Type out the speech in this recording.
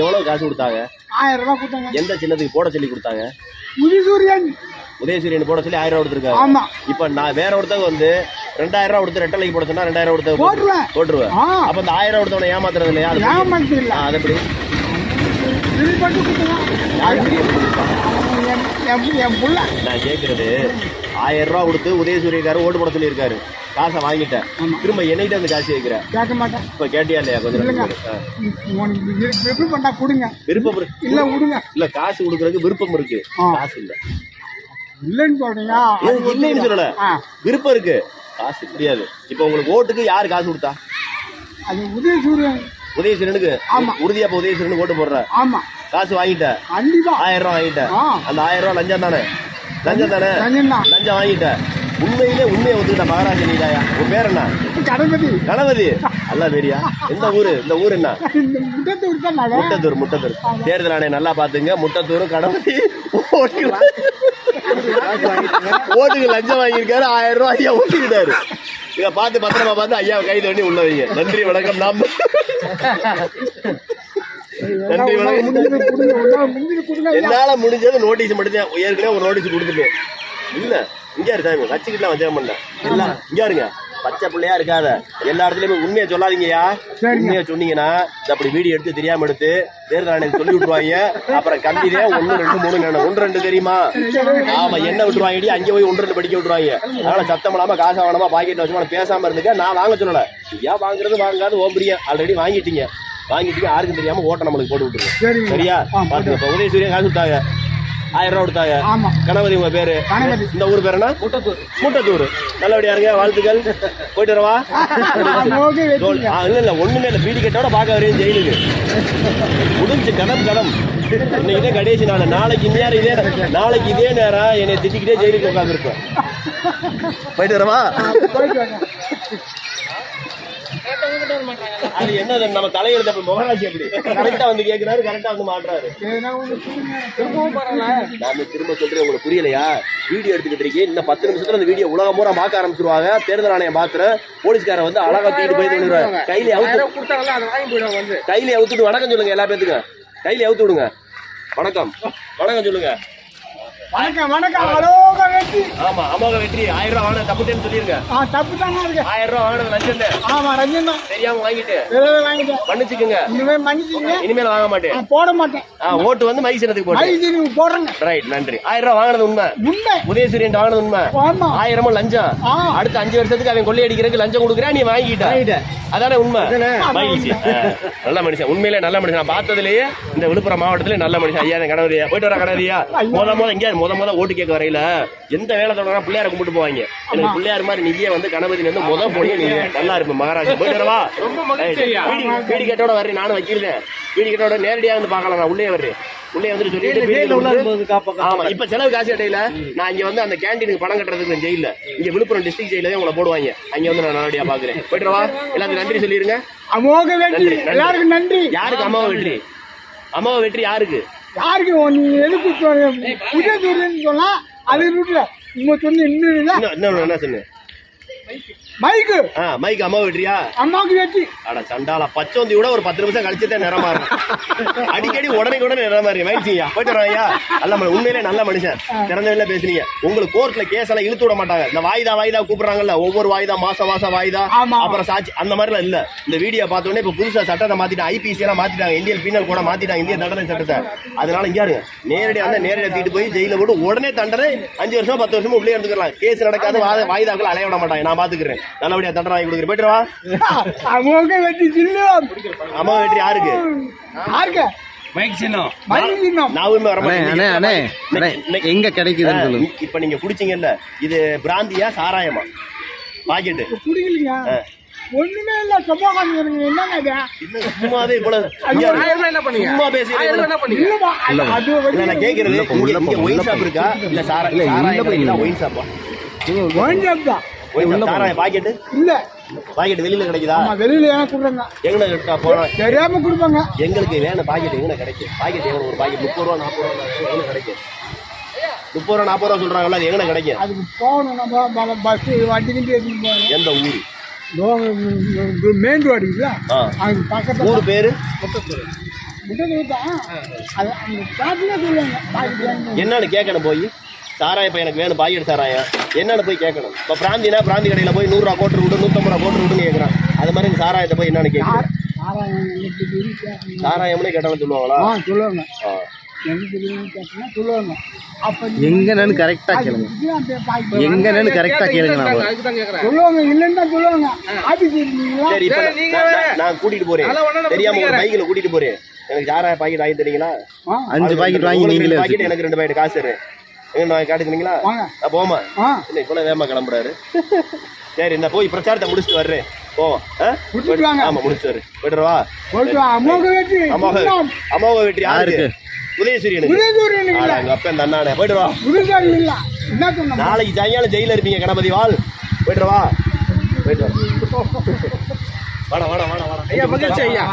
எவ்வளவு காசு கொடுத்தாங்க? ஆயிரம் ரூபாய் கொடுத்தாங்க. எந்த சின்னத்துக்கு போட சொல்லி கொடுத்தாங்க? முதிசூரியன். உதயசூரியன் போட சொல்லி ஆயிரம் ரூபா கொடுத்துருக்காங்க. ஆமா. இப்ப நான் வேற ஒருத்தவங்க வந்து ரெண்டாயிரம் ரூபா கொடுத்து ரெட்டலைக்கு போட சொன்னா ரெண்டாயிரம் கொடுத்து போட்டுருவேன். போட்டுருவேன். அப்ப இந்த ஆயிரம் ரூபா கொடுத்தவன ஏமாத்துறது இல்லையா? ஏமாத்து இல்ல அது எப்படி? நான் கேக்குறது ஆயிரம் ரூபா கொடுத்து உதயசூரியக்காரர் ஓட்டு போட சொல்லியிருக்காரு. காசை வாங்கிட்டேன். திரும்ப என்னைகிட்ட வந்து காசு கேட்கிறேன் கேட்க மாட்டேன். இப்ப கேட்டியா இல்லையா? கொஞ்சம் விருப்பம் பண்ணா கொடுங்க. விருப்பம் இருக்கு இல்ல விடுங்க. இல்ல காசு கொடுக்கறதுக்கு விருப்பம் இருக்கு. காசு இல்ல. இல்லைன்னு சொல்றீங்க இல்லைன்னு சொல்லல. விருப்பம் இருக்கு. காசு முடியாது இப்ப உங்களுக்கு ஓட்டுக்கு யாரு காசு கொடுத்தா? அது உதயசூரியன். உதயசூரனுக்கு ஆமா. உறுதியா இப்ப உதயசூரனுக்கு ஓட்டு போடுற. ஆமா. காசு வாங்கிட்ட. கண்டிப்பா. ஆயிரம் ரூபாய் வாங்கிட்ட. அந்த ஆயிரம் ரூபாய் லஞ்சம் தானே? லஞ்சம் தானே? ரஞ்சனா லஞ்சம் வாங்கிட்ட. உண்மையிலே உண்மையை ஒத்துக்கிட்ட மகாராஜ நீதாயா உன் பேர் என்ன? கணபதி. கணபதி. அல்ல வேறியா எந்த ஊரு? இந்த ஊர் என்ன? முட்டத்தூர் முட்டத்தூர் தேர்தல் ஆணையம் நல்லா பாத்துங்க முட்டத்தூரும் கணபதி. ஓட்டுக்கு லஞ்சம் வாங்கியிருக்காரு. ஆயிரம் ரூபாய் ஐயா ஊத்திக்கிட்டாரு இத பார்த்து பத்திரமா பார்த்து ஐயா கைது பண்ணி உள்ள வைங்க. நன்றி வணக்கம். நாம் என்னால முடிஞ்சது நோட்டீஸ் மட்டும் தான் ஏற்கனவே ஒரு நோட்டீஸ் கொடுத்துட்டேன். இல்ல இங்க இரு சாமி வச்சுக்கிட்டு வச்சேன் பண்ணேன். எல்லாம் இங்க இருங்க. பச்சை பிள்ளையா இருக்காத. எல்லா இடத்துலயுமே உண்மையை சொல்லாதீங்கய்யா. சரிங்க. உண்மையை சொன்னீங்கன்னா அப்படி வீடியோ எடுத்து தெரியாம எடுத்து தேர்தல் ஆணையம் சொல்லி விட்டுருவாங்க. அப்புறம் கம்பிதே ஒண்ணு ரெண்டு மூணு. ஒன்று ரெண்டு தெரியுமா? ஆமா என்ன விட்டுருவாங்க அங்கே போய் ஒன்று ரெண்டு படிக்க விட்டுருவாங்க. அதனால சத்தம் இல்லாம காசு வாங்காம பாக்கெட் வச்சு பேசாம இருந்துக்க நான் வாங்க சொல்லல. ஏன் வாங்குறது வாங்காது ஓம்பரிய. ஆல்ரெடி வாங்கிட்டீங்க. வாங்கிட்டீங்க யாருக்கும் தெரியாம ஓட்ட நம்மளுக்கு போட்டு சரிங்க சரியா? பாத்துங்க இப்ப உதயசூரியன் காசு கொடுத்தாங்க. ஆயிரம் ரூபா கொடுத்தாங்க. கணபதி உங்க பேரு. இந்த ஊர் பேர் என்ன? முட்டத்தூர். முட்டத்தூர். நல்லபடியா இருங்க. வாழ்த்துக்கள். போயிட்டு வரவா? இல்ல இல்ல. ஒண்ணுமே இல்ல. பீடி கட்டோட பாக்க வரேன் ஜெயிலுக்கு. முடிஞ்சு கடம் கடம். இன்னைக்கு கடைசி நாள். நாளைக்கு நேரம் இதே நாளைக்கு இதே நேரம் என்னை திட்டிக்கிட்டே ஜெயிலுக்கு உட்காந்துருப்பேன் போயிட்டு வரவா? அது என்னது நம்ம தலையெழுத்து அப்படி முகராசி அப்படி. கரெக்டா வந்து கேக்குறாரு கரெக்டா வந்து மாட்டுறாரு. நாம திரும்ப சொல்றேன் உங்களுக்கு புரியலையா? வீடியோ எடுத்துக்கிட்டு இருக்கீங்க. இன்னும் பத்து நிமிஷத்துல அந்த வீடியோ உலகம் பூரா பார்க்க ஆரம்பிச்சிருவாங்க. தேர்தல் ஆணையம் பாத்துரு போலீஸ்காரன் வந்து அழகா தூக்கிட்டு போய் சொல்லிடுவாங்க கையில அவுத்து கொடுத்தாங்கல்ல அதை வாங்கி போயிடுவாங்க வந்து. கையில அவுத்துட்டு வணக்கம் சொல்லுங்க எல்லா பேத்துக்கும். கையில அவுத்து விடுங்க. வணக்கம். வணக்கம் சொல்லுங்க. வணக்கம் வணக்கம். அலோக வெற்றி. ஆமா அமோக வெற்றி. ஆயிரம் ரூபாய் வாங்கின தப்புட்டேன்னு சொல்லிருங்க. ஆ தப்பு தாங்க இருக்கு ஆயிரம் ரூபாய் வாங்கினது லஞ்சம் ஆமா ரஞ்சன் தான். தெரியாம வாங்கிட்டு. வாங்கிட்டேன். மன்னிச்சுக்குங்க. இனிமே மன்னிச்சிங்க இனிமேல் வாங்க மாட்டேன். போட மாட்டேன். ஓட்டு வந்து மைசனத்துக்கு போட்டு. போடுறேங்க. ரைட் நன்றி. ஆயிரம் ரூபாய் வாங்கினது உண்மை. உண்மை. உதயசூரியன் வாங்கினது உண்மை. ஆமா. ஆயிரமும் லஞ்சம். அடுத்த அஞ்சு வருஷத்துக்கு அவன் கொள்ளையடிக்கிறதுக்கு லஞ்சம் கொடுக்குறான் நீ வாங்கிட்ட. அதானே உண்மை. நல்ல மனுஷன். உண்மையிலே நல்ல மனுஷன். நான் பார்த்ததுலயே இந்த விழுப்புரம் மாவட்டத்திலே நல்ல மனுஷன். ஐயா கணவரியா போயிட்டு வர கணவரியா முத முத எங்கேயாவது முத முத ஓட்டு கேட்க வரையில எந்த வேலை தொடங்கினா பிள்ளையார கும்பிட்டு போவாங்க. எனக்கு பிள்ளையார் மாதிரி நீயே வந்து கணபதி வந்து முத போனியே நீங்க. நல்லா இருப்ப மகாராஜா. போயிட்டு வரவா? வீடி கேட்டோட வர்றேன் நானும் வைக்கிறேன். வீடி கேட்டோட நேரடியா வந்து பார்க்கலாம் நான் உள்ளே வர்றேன். உள்ளே வந்துட்டு சொல்லிட்டு வந்து- ஆமா இப்ப செலவு காசு கட்டையில நான் இங்க வந்து அந்த கேண்டீனுக்கு பணம் கட்டுறதுக்கு ஜெயில இங்க விழுப்புரம் டிஸ்ட்ரிக்ட் ஜெயில உங்களை போடுவாங்க. அங்க வந்து நான் நல்லபடியா பாக்குறேன் போயிட்டு வா எல்லாத்துக்கும் நன்றி சொல்லிருங்க. அமோக வெற்றி. எல்லாருக்கும் நன்றி. யாருக்கு அம்மாவை வெற்றி? அம்மாவை வெற்றி யாருக்கு? யாருக்கு நீ எதுக்கு உதவி சொன்னா அது விட்டுல உங்க சொன்ன இன்னும் என்ன சொன்னேன். மைக்கு. ஆ மைக் அம்மாவை வெற்றியா அம்மாவுக்கு வெற்றி அட சண்டால பச்சோந்தி கூட ஒரு பத்து நிமிஷம் கழிச்சு தான் நிறமா இருக்கும். அடிக்கடி உடனே உடனே நிறமா இருக்கு. மயிற்சியா போயிட்டு வரோம் ஐயா. நல்ல மனு- உண்மையிலே நல்ல மனுஷன். திறந்த வெளில பேசுனீங்க உங்களுக்கு கோர்ட்ல கேஸ் எல்லாம் இழுத்து விட மாட்டாங்க. இந்த வாய்தா வாய்தா கூப்பிடுறாங்கல்ல ஒவ்வொரு வாய்தா மாசம் மாசம் வாய்தா. அப்புறம் சாட்சி அந்த மாதிரி எல்லாம் இல்ல. இந்த வீடியோ பார்த்த உடனே இப்ப புதுசா சட்டத்தை மாத்திட்டாங்க ஐபிசி எல்லாம் மாத்திட்டாங்க. இந்தியன் பீனல் கூட மாத்திட்டாங்க. இந்திய தண்டனை சட்டத்தை. அதனால இங்க இருங்க. நேரடியா வந்து நேரடியா தூக்கிட்டு போய் ஜெயில போட்டு உடனே தண்டனை அஞ்சு வருஷம் பத்து வருஷம் உள்ளே எடுத்துக்கலாம் கேஸ் நடக்காத வாய்தாக்கள் அலைய விட மாட்டாங்க. நான் பாத்துக்கிறேன். நல்லபடியா தண்டனை வாங்கி கொடுக்குறேன். போயிட்டு வா. அமோக வெற்றி சின்னம். அம்மா வெற்றி யாருக்கு? யாருக்கு? மைக் சின்னம். மைக்கு சின்னம். நான் உண்மை வர அண்ணே அண்ணே அண்ணே அண்ணே எங்க கிடைக்குதுன்னு சொல்லுங்க. இப்ப நீங்க குடிச்சீங்கல்ல இது பிராந்தியா சாராயமா? பாக்கெட்டு குடிக்கலீங்க ஒண்ணுமே இல்ல சும்மா காமிக்கிறீங்க என்னங்க இது? சும்மாவே இவ்வளவு சும்மா பேசுறீங்க இல்லப்பா அது- அது இல்ல, வந்து நான் கேக்குறது இங்க ஒயின் ஷாப். இருக்கா? இல்ல சாரா இல்ல, இல்ல. ஒயின் ஷாப்பா ஒயின் ஷாப் தான் ஒயின் ஷாப் சாராயம் பாக்கெட்டு? இல்ல. பாக்கெட் வெளியில கிடைக்குதா? வெளியில ஏன் கொடுறாங்க போனா? தெரியாம கொடுப்பாங்க. எங்களுக்கு வேணும் பாக்கெட் எங்கன கிடைக்கும். பாக்கெட் எவ்வளவு ஒரு பாக்கெட்? முப்பது ரூபா நாற்பது ரூபா எங்க கிடைக்கும்? முப்பது ரூபா நாற்பது ரூபா சொல்றாங்கல்ல அது எங்கன கிடைக்கும்? அதுக்கு போகணும் நம்ம பஸ் வண்டி கிண்டி எடுத்துட்டு போகணும். எந்த ஊரு? மெயின் ரோடு இருக்குல்ல? பக்கத்துல ஊரு பேரு? அது அந்த காட்டுல சொல்லுவாங்க பாக்கெட் வாங்கி என்னன்னு கேட்கணும் போய். சாராயம் இப்போ எனக்கு வேணும் பாக்கெட் சாராயம். என்னன்னு போய் கேட்கணும். இப்போ பிராந்தினா பிராந்தி கடையில் போய் நூறுரூவா கோட்டு விடு நூற்றம்பது ரூபா கோட்டு விடுன்னு கேட்குறான் அது மாதிரி இந்த சாராயத்தை போய் என்னன்னு கேட்குறேன். சாராயம்னு கேட்டாலும் சொல்லுவாங்களா? சொல்லுவாங்க. எங்கன்னு கரெக்டா கேளுங்க. எங்கன்னு கரெக்டா கேளுங்க சொல்லுவாங்க இல்லைன்னு சொல்லுவாங்க. சரி நான்- கூட்டிட்டு போறேன். தெரியாம ஒரு கூட்டிட்டு போறேன். எனக்கு சாராய பாக்கெட் வாங்கி தரீங்களா? அஞ்சு பாக்கெட் வாங்கி நீங்களே ரெண்டு பாக்கெட் வச்சுக்கோங்க. எனக்கு ரெண்டு பாக்கெட் காசு எங்க நான் காட்டுக்கிறீங்களா? நான் போமா இல்லை இப்போ கிளம்புறாரு. சரி இந்த போய் பிரச்சாரத்தை முடிச்சுட்டு வர்றேன். போவோம். ஆமா முடிச்சுட்டு வரேன் போய்ட்டுவா போயிட்டு வா. அம்மாவுக்கு வெற்றி. அம்மாவை அம்மாவை வெற்றி யாருக்கு? அங்க அப்ப இந்த அண்ணானே போயிட்டு வா. புதுசாரி இல்ல. என்ன சொன்ன? நாளைக்கு சாயங்காலம் ஜெயில இருப்பீங்க கணபதி வாழ் போயிட்டு வா. போயிட்டு வா. வாடா வாடா வாடா வாடா. ஐயா மகிழ்ச்சி ஐயா